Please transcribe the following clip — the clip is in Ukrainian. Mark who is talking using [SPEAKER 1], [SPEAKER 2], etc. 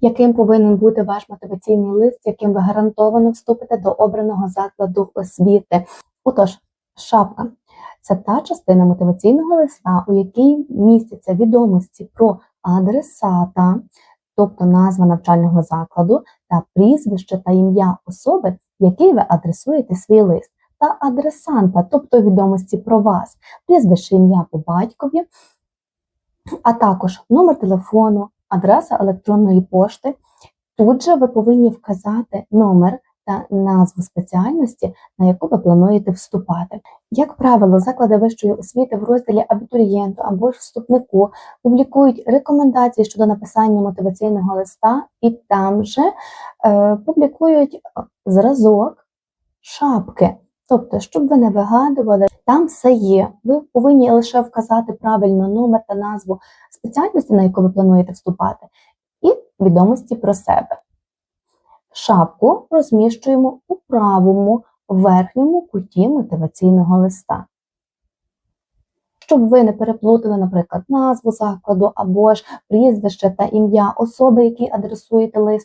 [SPEAKER 1] яким повинен бути ваш мотиваційний лист, яким ви гарантовано вступите до обраного закладу освіти. Отож, шапка це та частина мотиваційного листа, у якій містяться відомості про адресата, тобто назва навчального закладу, та прізвище та ім'я особи, якій ви адресуєте свій лист, та адресанта, тобто відомості про вас, прізвище ім'я по батькові, а також номер телефону, адреса електронної пошти. Тут же ви повинні вказати номер та назву спеціальності, на яку ви плануєте вступати. Як правило, заклади вищої освіти в розділі абітурієнту або ж вступнику публікують рекомендації щодо написання мотиваційного листа, і там же е, публікують зразок шапки. Тобто, щоб ви не вигадували, там все є. Ви повинні лише вказати правильно номер та назву спеціальності, на яку ви плануєте вступати, і відомості про себе. Шапку розміщуємо у правому верхньому куті мотиваційного листа. Щоб ви не переплутали, наприклад, назву закладу або ж прізвище та ім'я особи, які адресуєте лист,